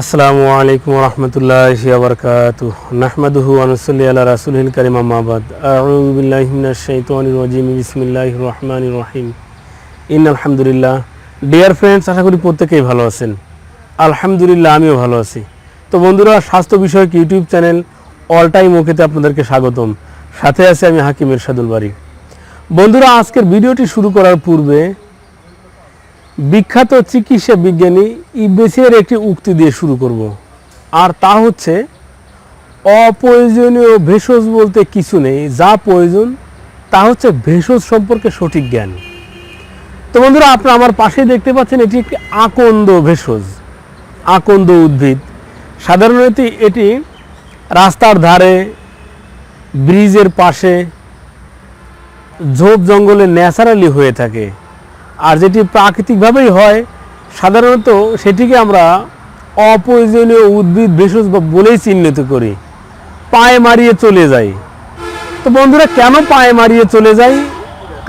আসসালামু আলাইকুম রহমতুল্লাহ আবরকাত নাহমাদুহু আনুসল্লি আল্লাহ রাসুলহিল করিম আহমাবাদ আউযু বিল্লাহি মিনাশ শাইতানির রাজিম, বিসমিল্লাহির রহমানির রহিম। ইন আলহামদুলিল্লাহ। ডিয়ার ফ্রেন্ডস আশা করি প্রত্যেকেই ভালো আছেন। আলহামদুলিল্লাহ, আমিও ভালো আছি। তো বন্ধুরা, স্বাস্থ্য বিষয়ক ইউটিউব চ্যানেল অল টাইম ওকেতে আপনাদেরকে স্বাগতম। সাথে আছে আমি হাকিম এরশাদুল বাড়ি বন্ধুরা, আজকের ভিডিওটি শুরু করার পূর্বে বিখ্যাত চিকিৎসা বিজ্ঞানী ইবেসিয়ার একটি উক্তি দিয়ে শুরু করব। আর তা হচ্ছে, অপ্রয়োজনীয় ভেষজ বলতে কিছু নেই, যা প্রয়োজন, তা হচ্ছে ভেষজ সম্পর্কে সঠিক জ্ঞান। তো বন্ধুরা, আপনারা আমার পাশে দেখতে পাচ্ছেন, এটি একটি আকন্দ ভেষজ, আকন্দ উদ্ভিদ। সাধারণত এটি রাস্তার ধারে, ব্রিজের পাশে, ঝোপ জঙ্গলে ন্যাচারালি হয়ে থাকে। আর যেটি প্রাকৃতিকভাবেই হয়, সাধারণত সেটিকে আমরা অপ্রয়োজনীয় উদ্ভিদ, ভেষজ বলেই চিহ্নিত করি। পায়ে মারিয়ে চলে যাই। তো বন্ধুরা, কেন পায়ে মারিয়ে চলে যাই?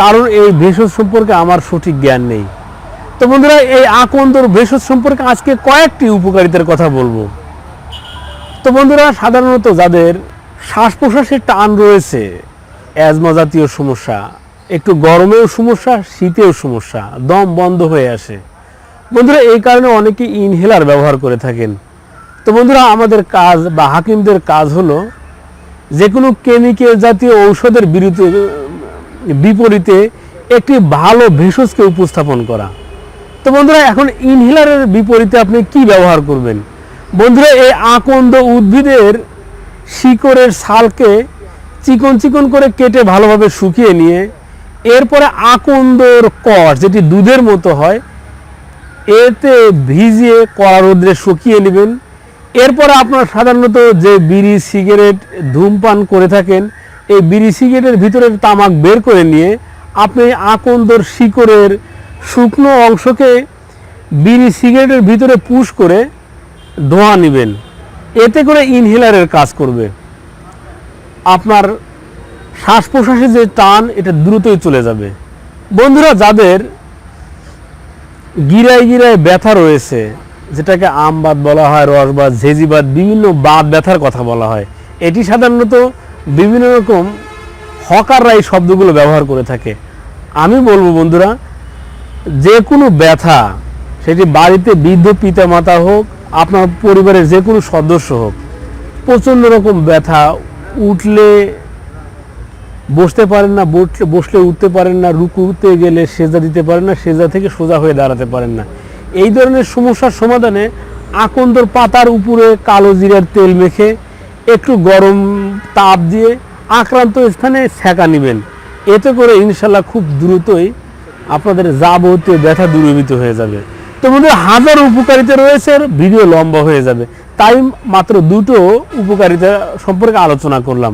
কারণ এই ভেষজ সম্পর্কে আমার সঠিক জ্ঞান নেই। তো বন্ধুরা, এই আকন্দর ভেষজ সম্পর্কে আজকে কয়েকটি উপকারিতার কথা বলব। তো বন্ধুরা, সাধারণত যাদের শ্বাস প্রশ্বাসের টান রয়েছে, অ্যাজমা জাতীয় সমস্যা একটু গরমেও সমস্যা, শীতেও সমস্যা, দম বন্ধ হয়ে আসে। বন্ধুরা, এই কারণে অনেকে ইনহেলার ব্যবহার করে থাকেন। তো বন্ধুরা, আমাদের কাজ বা হাকিমদের কাজ হলো যে কোনো কেমিক্যাল জাতীয় ঔষধের বিরুদ্ধে, বিপরীতে একটি ভালো ভেষজকে উপস্থাপন করা। তো বন্ধুরা, এখন ইনহেলারের বিপরীতে আপনি কি ব্যবহার করবেন? বন্ধুরা, এই আকন্দ উদ্ভিদের শিকড়ের ছালকে চিকন চিকন করে কেটে ভালোভাবে শুকিয়ে নিয়ে এরপরে আকন্দর কষ যেটি দুধের মতো হয়, এতে ভিজিয়ে কড়া রোদ্রে শুকিয়ে নেবেন। এরপরে আপনার সাধারণত যে বিড়ি, সিগারেট, ধূমপান করে থাকেন, এই বিড়ি, সিগারেটের ভিতরের তামাক বের করে নিয়ে আপনি আকন্দর শিকড়ের শুকনো অংশকে বিড়ি, সিগারেটের ভিতরে পুশ করে ধোঁয়া নেবেন। এতে করে ইনহেলারের কাজ করবে। আপনার শ্বাস প্রশ্বাসের যে টান, এটা দ্রুতই চলে যাবে। বন্ধুরা, যাদের গিরায় গিরায় ব্যথা রয়েছে, যেটাকে আমবাদ বলা হয়, রসবাদ ঝেজিবাদ বিভিন্ন বাদ ব্যথার কথা বলা হয়, এটি সাধারণত বিভিন্ন রকম হকাররা এই শব্দগুলো ব্যবহার করে থাকে। আমি বলব, বন্ধুরা, যে কোনো ব্যথা, সেটি বাড়িতে বৃদ্ধ পিতা মাতা হোক, আপনার পরিবারের যে কোনো সদস্য হোক, প্রচণ্ড রকম ব্যথা উঠলে বসতে পারেন না, বসলে বসলে উঠতে পারেন না রুকুতে গেলে সেজা দিতে পারেন না সেজা থেকে সোজা হয়ে দাঁড়াতে পারেন না। এই ধরনের সমস্যার সমাধানে আকন্দর পাতার উপরে কালো জিরার তেল মেখে, একটু গরম তাপ দিয়ে আক্রান্ত স্থানে ছ্যাঁকা নেবেন। এতে করে ইনশাল্লাহ খুব দ্রুতই আপনাদের যাবতীয় ব্যথা দূরীভূত হয়ে যাবে। তো হাজার উপকারিতা রয়েছে, আর ভিডিও লম্বা হয়ে যাবে। তাই মাত্র দুটো উপকারিতা সম্পর্কে আলোচনা করলাম।